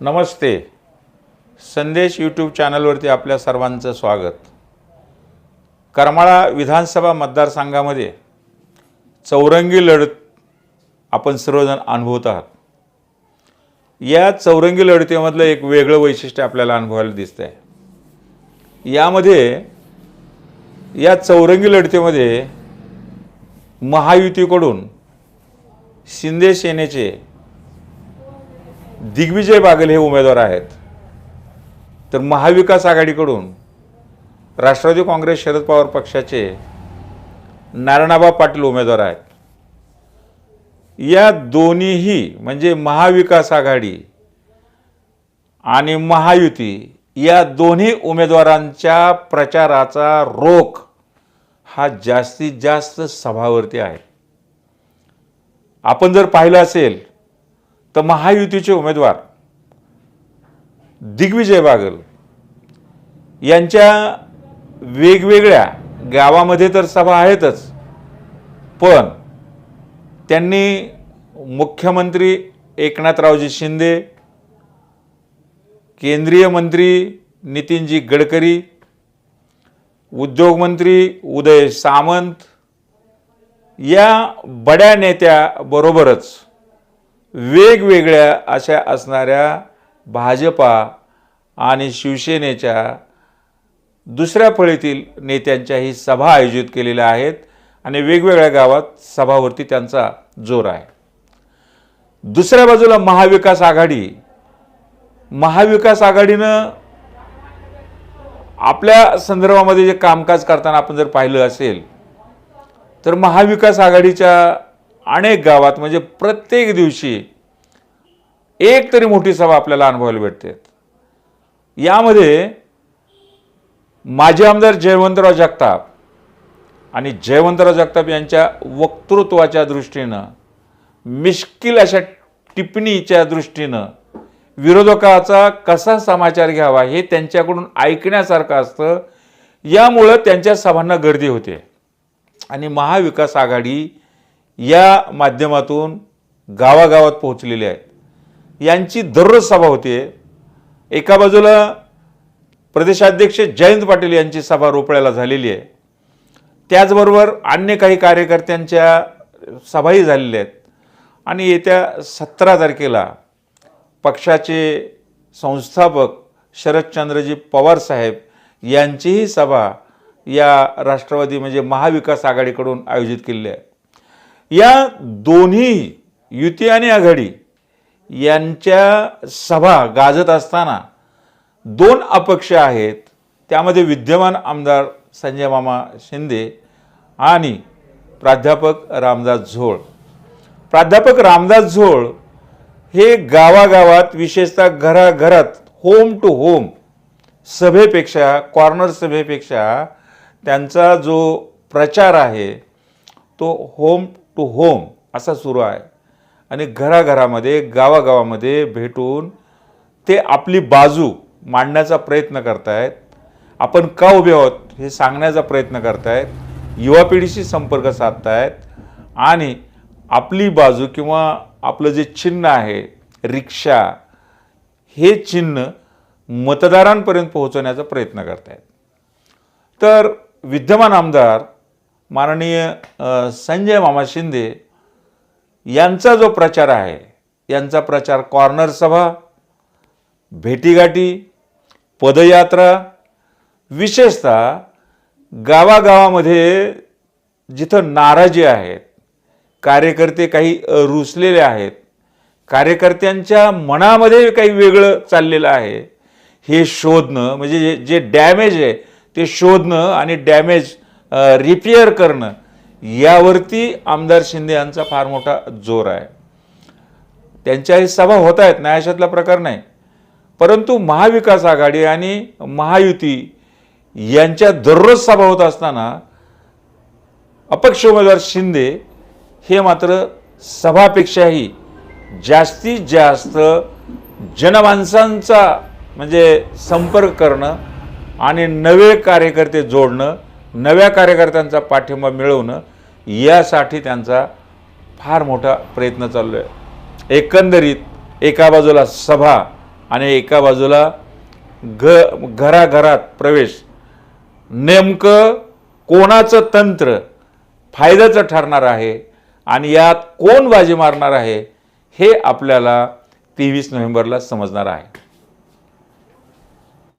नमस्ते. संदेश यूट्यूब चॅनलवरती आपल्या सर्वांचं स्वागत. करमाळा विधानसभा मतदारसंघामध्ये चौरंगी लढत आपण सर्वजण अनुभवत आहात. या चौरंगी लढतीमधलं एक वेगळं वैशिष्ट्य आपल्याला अनुभवायला दिसतं आहे यामध्ये या चौरंगी लढतीमध्ये महायुतीकडून शिंदे सेनेचे दिग्विजय बागल हे उमेदवार आहेत. तर महाविकास आघाडीकडून राष्ट्रवादी काँग्रेस शरद पवार पक्षाचे नारायणाबा पाटील उमेदवार आहेत. या दोन्हीही म्हणजे महाविकास आघाडी आणि महायुती या दोन्ही उमेदवारांच्या प्रचाराचा रोख हा जास्तीत जास्त सभावरती आहे. आपण जर पाहिलं असेल तर महायुतीचे उमेदवार दिग्विजय बागल यांच्या वेगवेगळ्या गावामध्ये तर सभा आहेतच पण त्यांनी मुख्यमंत्री एकनाथरावजी शिंदे केंद्रीय मंत्री नितीनजी गडकरी उद्योगमंत्री उदय सामंत या बड्या नेत्याबरोबरच वेगवेगळ्या अशा असणाऱ्या भाजपा आणि शिवसेनेच्या दुसऱ्या फळीतील नेत्यांच्याही सभा आयोजित केलेल्या आहेत आणि वेगवेगळ्या गावात सभावरती त्यांचा जोर आहे. दुसऱ्या बाजूला महाविकास आघाडी. महाविकास आघाडीनं आपल्या संदर्भामध्ये जे कामकाज करताना आपण जर पाहिलं असेल तर महाविकास आघाडीच्या अनेक गावात म्हणजे प्रत्येक दिवशी एक तरी मोठी सभा आपल्याला अनुभवायला भेटते. यामध्ये माजी आमदार जयवंतराव जगताप आणि जयवंतराव जगताप यांच्या वक्तृत्वाच्या दृष्टीनं मिश्किल अशा टिप्पणीच्या दृष्टीनं विरोधकाचा कसा समाचार घ्यावा हे त्यांच्याकडून ऐकण्यासारखं असतं. यामुळं त्यांच्या सभांना गर्दी होते. आणि महाविकास आघाडी या माध्यमातून गावागावात पोहोचलेले आहेत. यांची दररोज सभा होते. एका बाजूला प्रदेशाध्यक्ष जयंत पाटील यांची सभा रोपळ्याला झालेली आहे. त्याचबरोबर अन्य काही कार्यकर्त्यांच्या सभाही झालेल्या आहेत. आणि येत्या सतरा तारखेला पक्षाचे संस्थापक शरदचंद्रजी पवार साहेब यांचीही सभा या राष्ट्रवादी म्हणजे महाविकास आघाडीकडून आयोजित केलेली आहे. या दोन्ही युती आणि आघाडी यांच्या सभा गाजत असताना दोन अपक्ष आहेत. त्यामध्ये विद्यमान आमदार संजय मामा शिंदे आणि प्राध्यापक रामदास झोळ. प्राध्यापक रामदास झोळ हे गावागावात विशेषतः घराघरात होम टू होम सभेपेक्षा कॉर्नर सभेपेक्षा त्यांचा जो प्रचार आहे तो होम टू होम असा सुरू आहे. आणि घराघरामध्ये गावागावामध्ये भेटून ते आपली बाजू मांडण्याचा प्रयत्न करतायत. आपण का उभे आहोत हे सांगण्याचा प्रयत्न करतायत. युवा पिढीशी संपर्क साधतायत. आणि आपली बाजू किंवा आपलं जे चिन्ह आहे रिक्षा हे चिन्ह मतदारांपर्यंत पोहोचवण्याचा प्रयत्न करतायत. तर विद्यमान आमदार माननीय संजय मामा शिंदे यांचा जो प्रचार आहे यांचा प्रचार कॉर्नर सभा भेटीगाठी पदयात्रा विशेषतः गावागावामध्ये जिथं नाराजी आहेत कार्यकर्ते काही रुसलेले आहेत कार्यकर्त्यांच्या मनामध्ये काही वेगळं चाललेलं आहे हे शोधणं म्हणजे जे जे डॅमेज आहे ते शोधणं आणि डॅमेज रिपेअर करणं यावरती आमदार शिंदे यांचा फार मोठा जोर आहे. त्यांच्याही सभा होत आहेत न्यायाशातला प्रकार नाही. परंतु महाविकास आघाडी आणि महायुती यांच्या दररोज सभा होत असताना अपक्ष उमेदवार शिंदे हे मात्र सभापेक्षाही जास्तीत जास्त जनमानसांचा म्हणजे संपर्क करणं आणि नवे कार्यकर्ते जोडणं नव्या कार्यकर्त्यांचा पाठिंबा मिळवणं यासाठी त्यांचा फार मोठा प्रयत्न चालू आहे एकंदरीत एका बाजूला सभा आणि एका बाजूला घ घराघरात प्रवेश. नेमकं कोणाचं तंत्र फायद्याचं ठरणार आहे आणि यात कोण बाजी मारणार आहे हे आपल्याला तेवीस नोव्हेंबरला समजणार आहे.